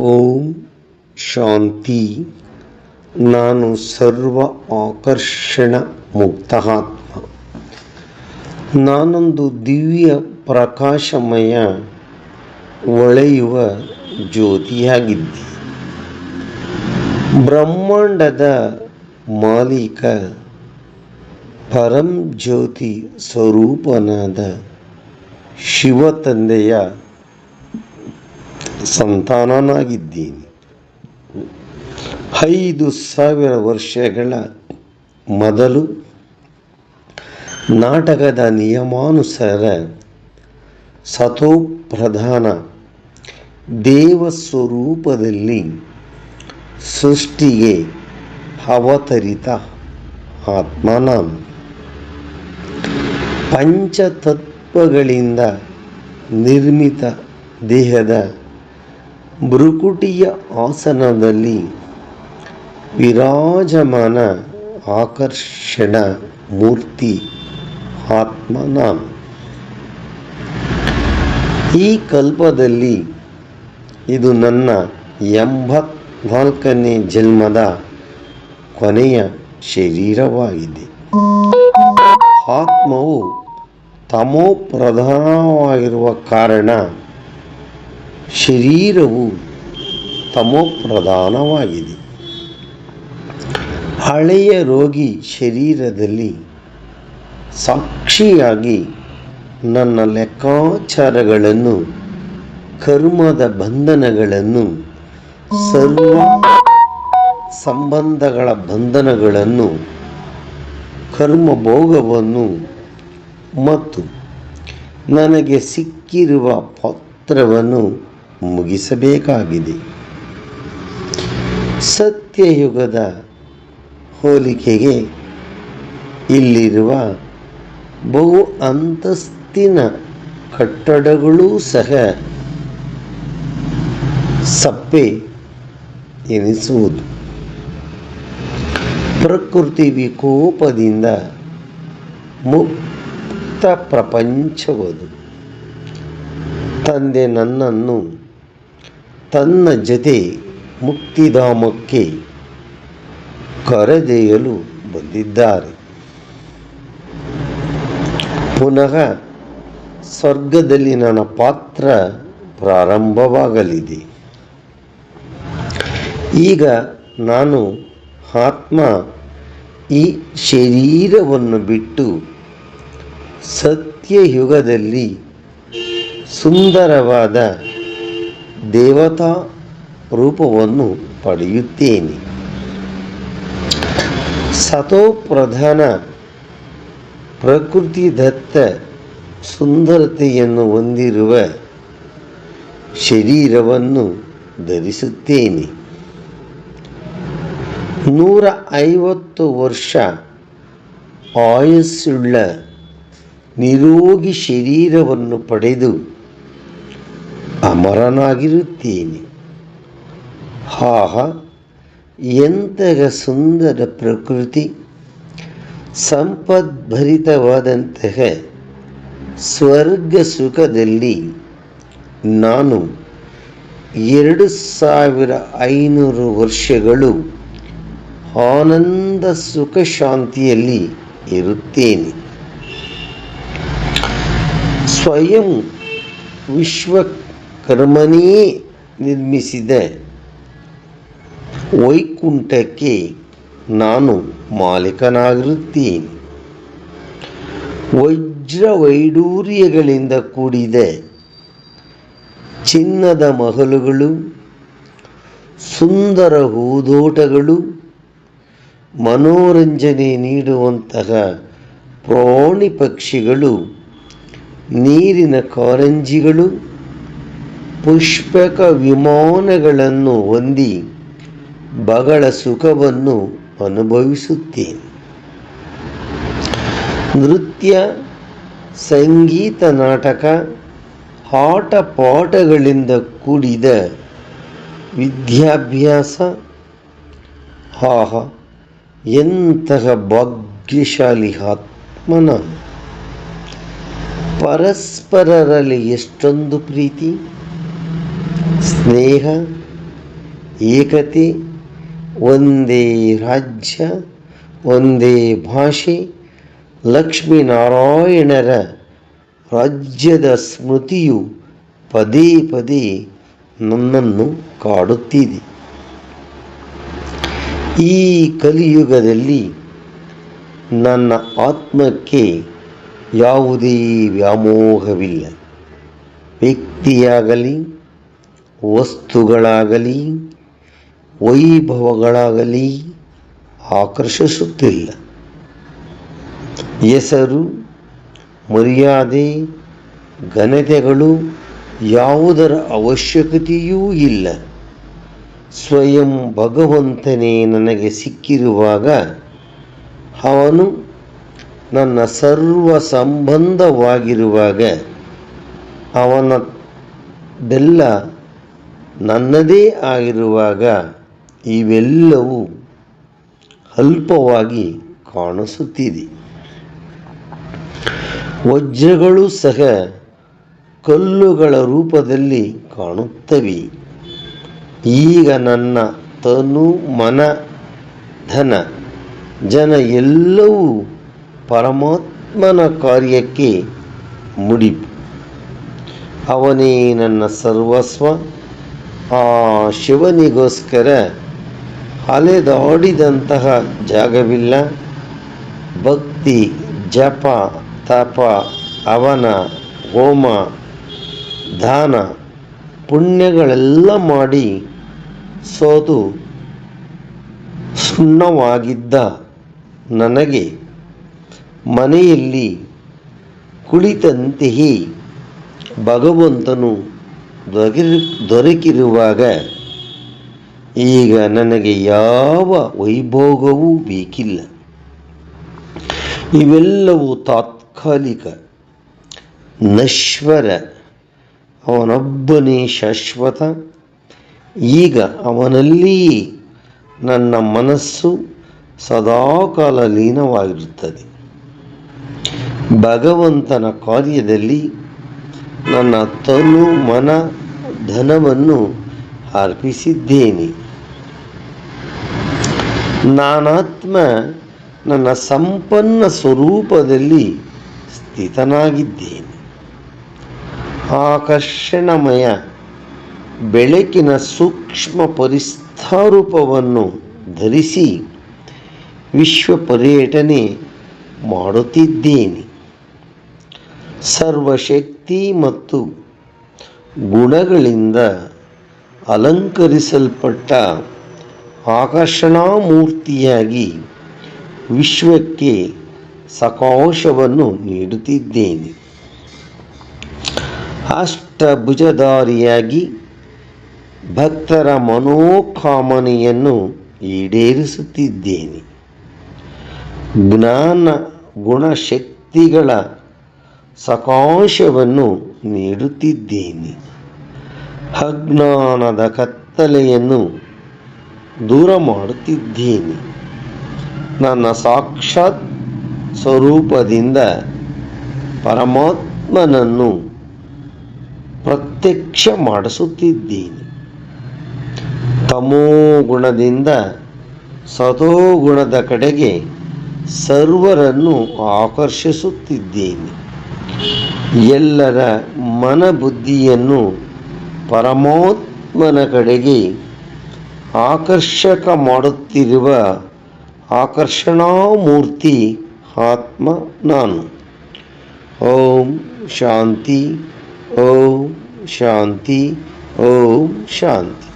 ಓಂ ಶಾಂತಿ. ನಾನು ಸರ್ವ ಆಕರ್ಷಣ ಮುಕ್ತಾತ್ಮ. ನಾನೊಂದು ದಿವ್ಯ ಪ್ರಕಾಶಮಯ ಒಳೆಯುವ ಜ್ಯೋತಿಯಾಗಿದ್ದೆ. ಬ್ರಹ್ಮಾಂಡದ ಮಾಲೀಕ, ಪರಂ ಜ್ಯೋತಿ ಸ್ವರೂಪನಾದ ಶಿವ ತಂದೆಯ ಸಂತಾನನಾಗಿದ್ದೀನಿ. ಐದು ಸಾವಿರ ವರ್ಷಗಳ ಮೊದಲು ನಾಟಕದ ನಿಯಮಾನುಸಾರ ಸತೋಪ್ರಧಾನ ದೇವ ಸ್ವರೂಪದಲ್ಲಿ ಸೃಷ್ಟಿಗೆ ಅವತರಿತ ಆತ್ಮನ ಪಂಚತತ್ವಗಳಿಂದ ನಿರ್ಮಿತ ದೇಹದ ಭ್ರುಕುಟಿಯ ಆಸನದಲ್ಲಿ ವಿರಾಜಮಾನ ಆಕರ್ಷಣ ಮೂರ್ತಿ ಆತ್ಮನ ಈ ಕಲ್ಪದಲ್ಲಿ ಇದು ನನ್ನ ಎಂಬತ್ನಾಲ್ಕನೇ ಜನ್ಮದ ಕೊನೆಯ ಶರೀರವಾಗಿದೆ. ಆತ್ಮವು ತಮೋ ಪ್ರಧಾನವಾಗಿರುವ ಕಾರಣ ಶರೀರವು ತಮೋ ಪ್ರಧಾನವಾಗಿದೆ. ಹಳೆಯ ರೋಗಿ ಶರೀರದಲ್ಲಿ ಸಾಕ್ಷಿಯಾಗಿ ನನ್ನ ಲೆಕ್ಕಾಚಾರಗಳನ್ನು, ಕರ್ಮದ ಬಂಧನಗಳನ್ನು, ಸರ್ವ ಸಂಬಂಧಗಳ ಬಂಧನಗಳನ್ನು ಕರ್ಮ ಭೋಗವನ್ನು ಮತ್ತು ನನಗೆ ಸಿಕ್ಕಿರುವ ಪತ್ರವನ್ನು ಮುಗಿಸಬೇಕಾಗಿದೆ. ಸತ್ಯಯುಗದ ಹೋಲಿಕೆಗೆ ಇಲ್ಲಿರುವ ಬಹು ಅಂತಸ್ತಿನ ಕಟ್ಟಡಗಳೂ ಸಹ ಸಪ್ಪೆ ಎನಿಸುವುದು. ಪ್ರಕೃತಿ ವಿಕೋಪದಿಂದ ಮುಕ್ತ ಪ್ರಪಂಚವದು. ತಂದೆ ನನ್ನನ್ನು ತನ್ನ ಜೊತೆ ಮುಕ್ತಿಧಾಮಕ್ಕೆ ಕರೆದೊಯ್ಯಲು ಬಂದಿದ್ದಾರೆ. ಪುನಃ ಸ್ವರ್ಗದಲ್ಲಿ ನನ್ನ ಪಾತ್ರ ಪ್ರಾರಂಭವಾಗಲಿದೆ. ಈಗ ನಾನು ಆತ್ಮ ಈ ಶರೀರವನ್ನು ಬಿಟ್ಟು ಸತ್ಯಯುಗದಲ್ಲಿ ಸುಂದರವಾದ ದೇವತಾ ರೂಪವನ್ನು ಪಡೆಯುತ್ತೇನೆ. ಸತೋಪ್ರಧಾನ ಪ್ರಕೃತಿದತ್ತ ಸುಂದರತೆಯನ್ನು ಹೊಂದಿರುವ ಶರೀರವನ್ನು ಧರಿಸುತ್ತೇನೆ. ನೂರ ಐವತ್ತು ವರ್ಷ ಆಯಸ್ಸುಳ್ಳ ನಿರೋಗಿ ಶರೀರವನ್ನು ಪಡೆದು ಅಮರನಾಗಿರುತ್ತೇನೆ. ಹಾಹ ಎಂತಹ ಸುಂದರ ಪ್ರಕೃತಿ. ಸಂಪದ್ಭರಿತವಾದಂತಹ ಸ್ವರ್ಗ ಸುಖದಲ್ಲಿ ನಾನು ಎರಡು ಸಾವಿರ ಐನೂರು ವರ್ಷಗಳು ಆನಂದ ಸುಖ ಶಾಂತಿಯಲ್ಲಿ ಇರುತ್ತೇನೆ. ಸ್ವಯಂ ವಿಶ್ವಕರ್ಮನೇ ನಿರ್ಮಿಸಿದ. ವೈಕುಂಠಕ್ಕೆ ನಾನು ಮಾಲೀಕನಾಗಿರುತ್ತೇನೆ. ವಜ್ರ ವೈಡೂರ್ಯಗಳಿಂದ ಕೂಡಿದ. ಚಿನ್ನದ ಮಹಲುಗಳು, ಸುಂದರ ಹೂದೋಟಗಳು, ಮನೋರಂಜನೆ ನೀಡುವಂತಹ ಪ್ರಾಣಿ ಪಕ್ಷಿಗಳು, ನೀರಿನ ಕಾರಂಜಿಗಳು ಪುಷ್ಪಕ ವಿಮಾನಗಳನ್ನು ಹೊಂದಿ ಬಹಳ ಸುಖವನ್ನು ಅನುಭವಿಸುತ್ತೇನೆ. ನೃತ್ಯ, ಸಂಗೀತ ನಾಟಕ, ಆಟ ಪಾಠಗಳಿಂದ ಕೂಡಿದ ವಿದ್ಯಾಭ್ಯಾಸ. ಆಹ, ಎಂತಹ ಭಾಗ್ಯಶಾಲಿ ಆತ್ಮನ. ಪರಸ್ಪರರಲ್ಲಿ ಎಷ್ಟೊಂದು ಪ್ರೀತಿ. ಸ್ನೇಹ, ಏಕತೆ, ಒಂದೇ ರಾಜ್ಯ, ಒಂದೇ ಭಾಷೆ, ಲಕ್ಷ್ಮೀನಾರಾಯಣರ ರಾಜ್ಯದ ಸ್ಮೃತಿಯು ಪದೇ ಪದೇ ನನ್ನನ್ನು ಕಾಡುತ್ತಿದೆ. ಈ ಕಲಿಯುಗದಲ್ಲಿ ನನ್ನ ಆತ್ಮಕ್ಕೆ ಯಾವುದೇ ವ್ಯಾಮೋಹವಿಲ್ಲ. ವ್ಯಕ್ತಿಯಾಗಲಿ ವಸ್ತುಗಳಾಗಲಿ, ವೈಭವಗಳಾಗಲಿ ಆಕರ್ಷಿಸುತ್ತಿಲ್ಲ. ಹೆಸರು, ಮರ್ಯಾದೆ, ಘನತೆಗಳು ಯಾವುದರ ಅವಶ್ಯಕತೆಯೂ ಇಲ್ಲ. ಸ್ವಯಂ ಭಗವಂತನೇ ನನಗೆ ಸಿಕ್ಕಿರುವಾಗ ಅವನು ನನ್ನ ಸರ್ವ ಸಂಬಂಧವಾಗಿರುವಾಗ ಅವನದೆಲ್ಲ ನನ್ನದೇ ಆಗಿರುವಾಗ ಇವೆಲ್ಲವೂ ಅಲ್ಪವಾಗಿ ಕಾಣಿಸುತ್ತಿದೆ. ವಜ್ರಗಳು ಸಹ ಕಲ್ಲುಗಳ ರೂಪದಲ್ಲಿ ಕಾಣುತ್ತವೆ. ಈಗ ನನ್ನ ತನು ಮನ, ಧನ, ಜನ ಎಲ್ಲವೂ ಪರಮಾತ್ಮನ ಕಾರ್ಯಕ್ಕೆ ಮುಡಿಪು ಅವನೇ ನನ್ನ ಸರ್ವಸ್ವ. ಆ ಶಿವನಿಗೋಸ್ಕರ ಅಲೆದಾಡಿದಂತಹ ಜಾಗವಿಲ್ಲ. ಭಕ್ತಿ, ಜಪ, ತಪ ಅವನ ಹೋಮ, ದಾನ, ಪುಣ್ಯಗಳೆಲ್ಲ ಮಾಡಿ ಸೋತು ಸುಣ್ಣವಾಗಿದ್ದ ನನಗೆ ಮನೆಯಲ್ಲಿ ಕುಳಿತಂತೆಯೇ ಭಗವಂತನು ದೊರಕಿ ದೊರಕಿರುವಾಗ ಈಗ ನನಗೆ ಯಾವ ವೈಭೋಗವೂ ಬೇಕಿಲ್ಲ. ಇವೆಲ್ಲವೂ ತಾತ್ಕಾಲಿಕ. ನಶ್ವರ. ಅವನೊಬ್ಬನೇ ಶಾಶ್ವತ. ಈಗ ಅವನಲ್ಲಿ ನನ್ನ ಮನಸ್ಸು ಸದಾಕಾಲ ಲೀನವಾಗಿರುತ್ತದೆ ಭಗವಂತನ ಕಾರ್ಯದಲ್ಲಿ ನನ್ನ ತನು ಮನ ಧನವನ್ನು ಅರ್ಪಿಸಿದ್ದೇನೆ. ನಾನಾತ್ಮ ನನ್ನ ಸಂಪನ್ನ ಸ್ವರೂಪದಲ್ಲಿ ಸ್ಥಿತನಾಗಿದ್ದೇನೆ. ಆಕರ್ಷಣಮಯ ಬೆಳಕಿನ ಸೂಕ್ಷ್ಮ ಪರಿಸ್ಥಾರೂಪವನ್ನು ಧರಿಸಿ ವಿಶ್ವ ಪರ್ಯಟನೆ ಮಾಡುತ್ತಿದ್ದೇನೆ. ಸರ್ವಶಕ್ತಿ ಮತ್ತು ಗುಣಗಳಿಂದ ಅಲಂಕರಿಸಲ್ಪಟ್ಟ ಆಕರ್ಷಣಾಮೂರ್ತಿಯಾಗಿ ವಿಶ್ವಕ್ಕೆ ಸಕಾಶವನ್ನು ನೀಡುತ್ತಿದ್ದೇನೆ. ಅಷ್ಟಭುಜಧಾರಿಯಾಗಿ ಭಕ್ತರ ಮನೋಕಾಮನೆಯನ್ನು ಈಡೇರಿಸುತ್ತಿದ್ದೇನೆ. ಜ್ಞಾನ ಗುಣಶಕ್ತಿಗಳ ಸಕಾಶವನ್ನು ನೀಡುತ್ತಿದ್ದೇನೆ. ಅಜ್ಞಾನದ ಕತ್ತಲೆಯನ್ನು ದೂರ ಮಾಡುತ್ತಿದ್ದೇನೆ ನನ್ನ ಸಾಕ್ಷಾತ್ ಸ್ವರೂಪದಿಂದ ಪರಮಾತ್ಮನನ್ನು ಪ್ರತ್ಯಕ್ಷ ಮಾಡಿಸುತ್ತಿದ್ದೇನೆ. ತಮೋ ಗುಣದಿಂದ ಸತೋಗುಣದ ಕಡೆಗೆ ಸರ್ವರನ್ನು ಆಕರ್ಷಿಸುತ್ತಿದ್ದೇನೆ. ಎಲ್ಲರ ಮನಬುದ್ಧಿಯನ್ನು ಪರಮಾತ್ಮನ ಕಡೆಗೆ ಆಕರ್ಷಕ ಮಾಡುತ್ತಿರುವ ಆಕರ್ಷಣಾಮೂರ್ತಿ ಆತ್ಮ ನಾನು. ಓಂ ಶಾಂತಿ ಓಂ ಶಾಂತಿ ಓಂ ಶಾಂತಿ.